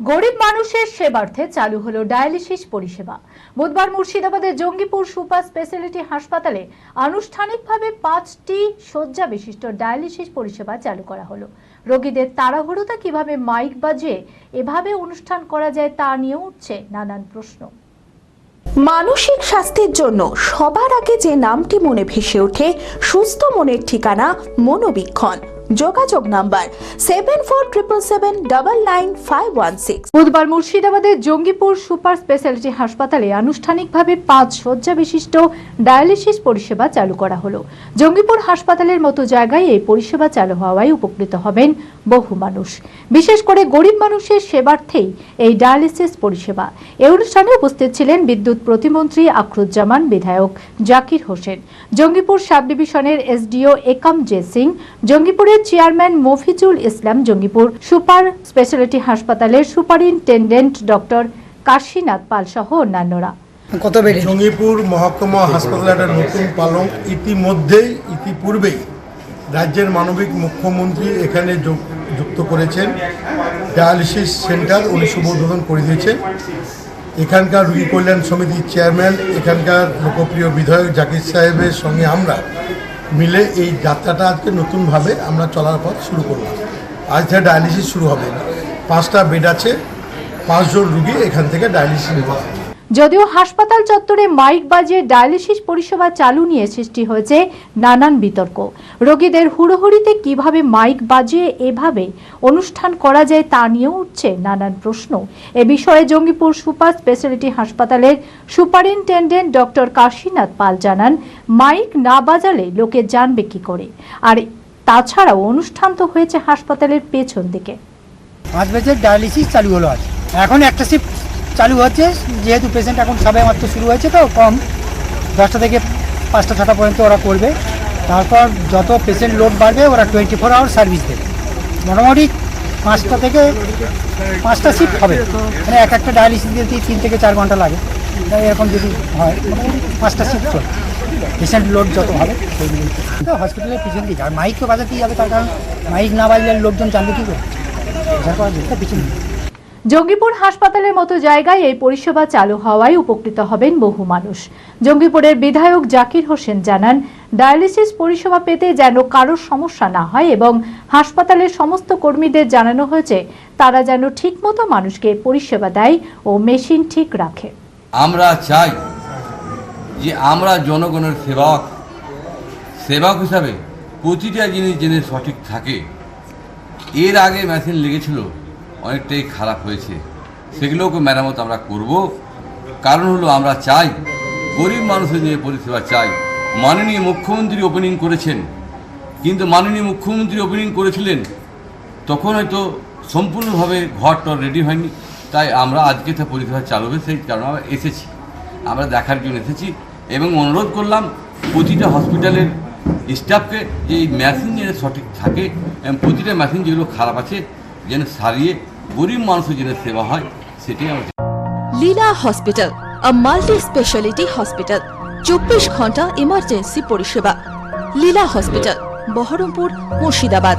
গরিব মানুষের সেবার্থে চালু হলো ডায়ালিসিস পরিষেবা। বুধবার মুর্শিদাবাদের জঙ্গিপুর সুপার স্পেশালিটি হাসপাতালে আনুষ্ঠানিকভাবে পাঁচটি শয্যা বিশিষ্ট ডায়ালিসিস পরিষেবা চালু করা হলো। রোগীদের তাড়াহুড়োতে কীভাবে মাইক বাজিয়ে এভাবে অনুষ্ঠান করা যায় তা নিয়ে উঠছে নানান প্রশ্ন। মানসিক স্বাস্থ্যের জন্য সবার আগে যে নামটি মনে ভেসে ওঠে, সুস্থ মনের ঠিকানা মনোবীক্ষণ। যোগাযোগ number seven four triple seven double nine five one six বুধবার মুর্শিদাবাদের জঙ্গিপুর সুপার স্পেশালিটি হাসপাতালে আনুষ্ঠানিকভাবে পাঁচ শয্যা বিশিষ্ট ডায়ালিসিস পরিষেবা চালু করা হলো। জঙ্গিপুর হাসপাতালের মতো জায়গায় এই পরিষেবা চালু হওয়ায় উপকৃত হবেন বহু মানুষ। বিশেষ করে গরিব মানুষের সেবার্থেই এই ডায়ালিসিস পরিষেবা। এই অনুষ্ঠানে উপস্থিত ছিলেন বিদ্যুৎ প্রতিমন্ত্রী আখরুজ্জামান বিধায়ক জাকির হোসেন। জঙ্গিপুর সাব ডিভিশনের SDO Ekam J Singh. জঙ্গিপুরের chairman Mofijul Islam Jangipur super speciality হাসপাতালের সুপারিনটেন্ডেন্ট ডক্টর কাশীনাথ পাল সহ অন্যান্যরা। কত বেড়ে? জঙ্গিপুর মহকুমা হাসপাতালে একটা নতুন পালং। ইতিমধ্যেই ইতিপূর্বেই রাজ্যের মানবিক মুখ্যমন্ত্রী এখানে যুক্ত করেছেন। ডায়ালিসিস সেন্টার উনি শুভ উদ্বোধন করে দিয়েছেন। এখানকার রুগী কল্যাণ সমিতির চেয়ারম্যান এখানকার লোকপ্রিয় বিধায়ক জাকির সাহেবের সঙ্গে আমরা মিলে এই যাত্রাটা আজকে নতুনভাবে আমরা চলার পথ শুরু করলাম। আজ থেকে ডায়ালিসিস শুরু হবে। পাঁচটা বেড আছে, পাঁচজন রুগী এখান থেকে ডায়ালিসিস নেওয়া যদিও হাসপাতাল চত্বরে মাইক বাজিয়ে ডায়ালিসিস পরিষেবা চালু নিয়ে সৃষ্টি হয়েছে নানান বিতর্ক। রোগীদের হুড়োহুড়িতে কীভাবে মাইক বাজিয়ে এভাবে অনুষ্ঠান করা যায় তা নিয়েও উঠছে নানান প্রশ্ন। এ বিষয়ে জঙ্গিপুর সুপার স্পেশালিটি হাসপাতালের সুপারিনটেন্ডেন্ট ডক্টর কাশীনাথ পাল জানান, মাইক না বাজালে লোকে জানবে কি করে। আর তাছাড়াও অনুষ্ঠান তো হয়েছে হাসপাতালের পেছন দিকে। পাঁচ বছর ডায়ালিসিস চালু হলো আজ। এখন একটা শিফট চালু হচ্ছে। যেহেতু পেশেন্ট এখন সবে মাত্র শুরু হয়েছে তো, কম। দশটা থেকে পাঁচটা, ছটা পর্যন্ত ওরা করবে। তারপর যত পেশেন্ট লোড বাড়বে, ওরা টোয়েন্টি ফোর আওয়ার সার্ভিস দেবে। মোটামুটি পাঁচটা থেকে পাঁচটা শিফট হবে। মানে এক একটা ডায়ালিসিস দিতে তিন থেকে চার ঘণ্টা লাগে। এরকম যদি হয়, পাঁচটা শিফট চলে পেশেন্ট লোড যত হবে। তো হসপিটালের পিছন দিকে। আর মাইক তো বাজাতেই হবে তার কারণ মাইক না বাজলে লোকজন জানবে কী করে? পিছন দিকে। জঙ্গিপুর হাসপাতালের মতো জায়গায় এই পরিষেবা চালু হওয়ায় উপকৃত হবেন বহু মানুষ। জঙ্গিপুরের বিধায়ক জাকির হোসেন জানান, ডায়ালিসিস পরিষেবা পেতে যেন কারোর সমস্যা না হয় এবং হাসপাতালের সমস্ত কর্মীদের জানানো হয়েছে, তারা যেন ঠিকমতো মানুষকে পরিষেবা দেয় ও মেশিন ঠিক রাখে। আমরা চাই যে আমরা জনগণের সেবক সেবক হিসাবে প্রতিটা জিনিস যেন সঠিক থাকে। এর আগে মেশিন লেগেছিল। অনেকটাই খারাপ হয়েছে। সেগুলোকে মেরামত আমরা করব। কারণ হলো আমরা চাই, গরিব মানুষের যে পরিষেবা চাই। মাননীয় মুখ্যমন্ত্রী ওপেনিং করেছেন। কিন্তু মাননীয় মুখ্যমন্ত্রী ওপেনিং করেছিলেন, তখন হয়তো সম্পূর্ণভাবে ঘরটা রেডি হয়নি। তাই আমরা আজকে তা পরিষেবা চালু হবে সেই কারণে আমরা এসেছি। আমরা দেখার জন্য এসেছি এবং অনুরোধ করলাম প্রতিটা হসপিটালের স্টাফকে যে এই মেশিন যেন সঠিক থাকে, এবং প্রতিটা মেশিন যেগুলো খারাপ আছে যেন সারিয়ে গরিব মানুষের যেন সেবা হয়, সেটাই আমাদের। Leela hospital, a multi speciality hospital, চব্বিশ ঘণ্টা ইমার্জেন্সি পরিষেবা। লীলা হসপিটাল, বহরমপুর, মুর্শিদাবাদ।